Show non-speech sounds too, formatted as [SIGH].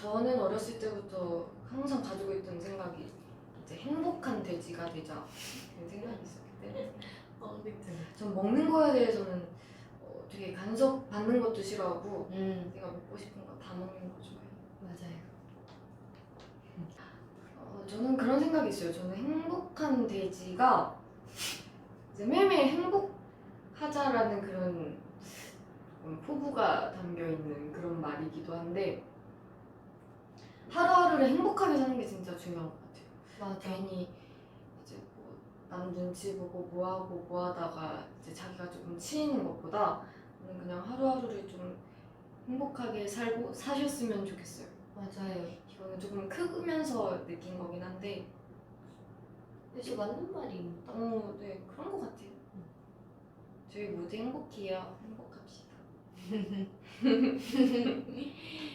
저는 어렸을 때부터 항상 가지고 있던 생각이 이제 행복한 돼지가 되자 그런 생각이 있었기 때문에 [LAUGHS] 어, 그치. 전 먹는 거에 대해서는 어, 되게 간섭 받는 것도 싫어하고 음, 내가 먹고 싶은 거 다 먹는 거 좋아해요. 맞아요. 어, 저는 그런 생각이 있어요. 저는 행복한 돼지가 이제 매일매일 행복하자라는 그런 음, 포부가 담겨 있는 그런 말이기도 한데 하루하루를 행복하게 사는 게 진짜 중요한 것 같아요. 맞아. 괜히 이제 뭐남 눈치 보고 뭐 하고 뭐 하다가 이제 자기가 조금 치이는 것보다 저는 그냥 하루하루를 좀 행복하게 살고 사셨으면 좋겠어요. 맞아요. 이거는 조금 크면서 느낀 거긴 한데 역시 맞는 말입니다. 어, 네 그런 것 같아요. 저희 모두 행복해요. 행복합시다. [LAUGHS]